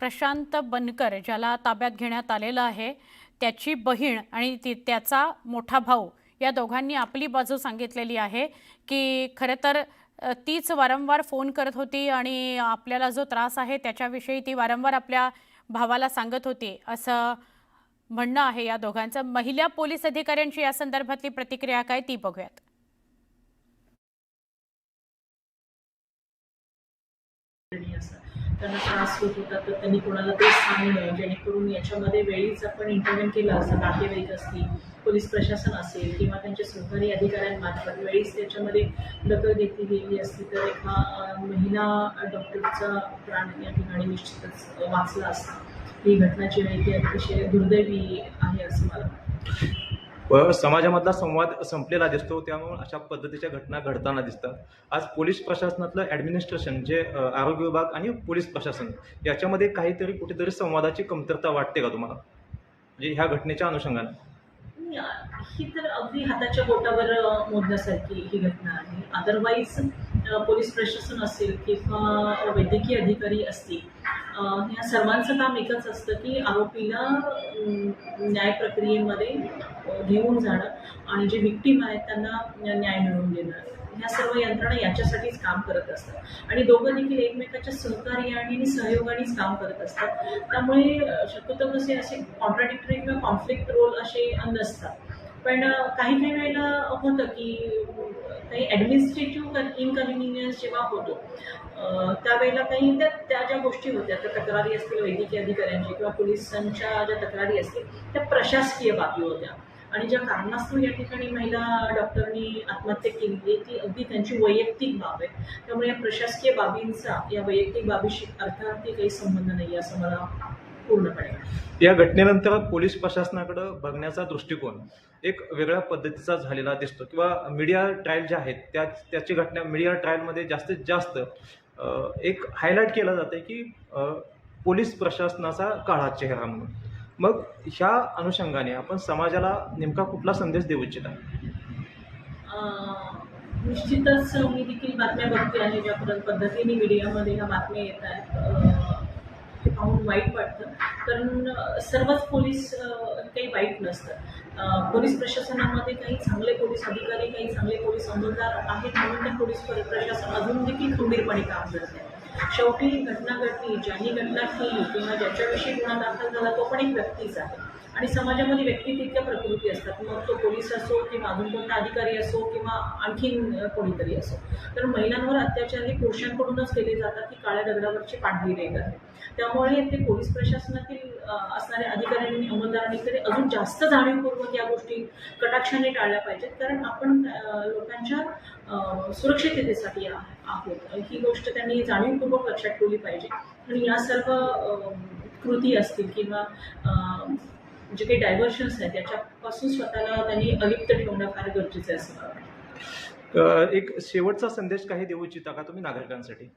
प्रशांत बनकर ज्याला ताब्यात घेण्यात आलेलं आहे त्याची बहीण आणि ती त्याचा मोठा भाऊ या दोघांनी आपली बाजू सांगितलेली आहे की खरं तर तीच वारंवार फोन करत होती आणि आपल्याला जो त्रास आहे त्याच्याविषयी ती वारंवार आपल्या भावाला सांगत होती. असं म्हणणं आहे या दोघांचं. महिला पोलीस अधिकाऱ्यांची या संदर्भातली प्रतिक्रिया काय ती बघूयात. त्यांना त्रास होत होता तर त्यांनी कोणाला तेच सांगणं जेणेकरून याच्यामध्ये वेळीच आपण इंटरव्हेन केलं असं नातेवाईक असतील पोलीस प्रशासन असेल किंवा त्यांच्या सरकारी अधिकाऱ्यांमार्फत वेळीच त्याच्यामध्ये दखल घेतली गेली असती तर एका महिला डॉक्टरचा प्राण या ठिकाणी निश्चितच वाचला असता ही घटना जी आहे ती अतिशय दुर्दैवी आहे असं मला वाटतं. व समाजामधला संवाद संपलेला दिसतो त्यामुळे अशा पद्धतीच्या घटना घडताना दिसतात. आज पोलीस प्रशासनातलं ॲडमिनिस्ट्रेशन जे आरोग्य विभाग आणि पोलीस प्रशासन याच्यामध्ये काहीतरी कुठेतरी संवादाची कमतरता वाटते का तुम्हाला? म्हणजे ह्या घटनेच्या अनुषंगाने. ही तर अगदी हाताच्या बोटावर अ, मोजण्यासारखी ही घटना आहे. अदरवाईज पोलीस प्रशासन असेल किंवा वैद्यकीय अधिकारी असतील ह्या सर्वांचं काम एकच असतं की आरोपीला न्याय प्रक्रियेमध्ये घेऊन जाणं आणि जे विक्टीम आहेत त्यांना न्याय मिळवून देणं. ह्या सर्व यंत्रणा याच्यासाठीच काम करत असतात. आणि दोघं देखील एकमेकाच्या सहकार्याने आणि सहयोगानेच काम करत असतात. त्यामुळे शक्यतो कसे असे कॉन्ट्राडिक्टरी किंवा कॉन्फ्लिक्ट रोल असे नसतात. पण काही काही वेळेला होतं की काही ॲडमिनिस्ट्रेटिव्ह इनकन्व्हिनियन्स जेव्हा होतो त्यावेळेला काही त्या त्या ज्या गोष्टी होत्या त्या तक्रारी असतील वैद्यकीय अधिकाऱ्यांची किंवा पोलिसांच्या ज्या तक्रारी असतील त्या प्रशासकीय बाबी होत्या. आणि ज्या कारणास्तव या ठिकाणी महिला डॉक्टरनी आत्महत्या केली ती अगदी त्यांची वैयक्तिक बाब आहे. त्यामुळे या प्रशासकीय बाबींचा या वैयक्तिक बाबीशी अर्थार्थी काही संबंध नाही असं मला पूर्णपणे या घटनेनंतर पोलीस प्रशासनाकडं बघण्याचा दृष्टिकोन एक वेगळ्या पद्धतीचा झालेला दिसतो. किंवा मीडिया ट्रायल ज्या आहेत त्या त्याची घटना मीडिया ट्रायलमध्ये जास्तीत जास्त एक हायलाईट केलं जातं की पोलीस प्रशासनाचा काळा चेहरा म्हणून. मग ह्या अनुषंगाने आपण समाजाला नेमका कुठला संदेश देऊ इच्छिता? आहे निश्चितच मी देखील बातम्या बघते आहे ज्या पद- पद्धतीने मीडियामध्ये ह्या बातम्या येत आहेत. ते पाहून वाईट वाटतं. कारण सर्वच पोलीस काही वाईट नसतं. पोलीस प्रशासनामध्ये काही चांगले पोलीस अधिकारी काही चांगले पोलीस अंमलदार आहेत म्हणून ते पोलीस प्रशासन अजून देखील खंबीरपणे काम करत आहे. शेवटी घटना घडली ज्यांनी घटना केली किंवा ज्याच्याविषयी गुन्हा दाखल झाला तो पण एक व्यक्तीच आहे. आणि समाजामध्ये व्यक्ती तितक्या प्रकृती असतात. मग तो पोलीस असो किंवा अजून कोणता अधिकारी असो किंवा आणखीन कोणीतरी असो. तर महिलांवर अत्याचार हे पुरुषांकडूनच केले जातात की काळ्या दगडावरची पांढरी रेग आहे त्यामुळे ते पोलीस प्रशासनातील असणाऱ्या अधिकाऱ्यांनी अंमलदारांनी तरी अजून जास्त जाणीवपूर्वक या गोष्टी कटाक्षाने टाळल्या पाहिजेत. कारण आपण लोकांच्या सुरक्षिततेसाठी आहोत. ही गोष्ट त्यांनी जाणीवपूर्वक लक्षात ठेवली पाहिजे. आणि या सर्व कृती असतील किंवा जे काही डायव्हर्शन्स आहेत त्याच्यापासून स्वतःला त्यांनी अलिप्त ठेवणं फार गरजेचं आहे असं मला वाटतं. एक शेवटचा संदेश काही देऊ इच्छिता का तुम्ही नागरिकांसाठी?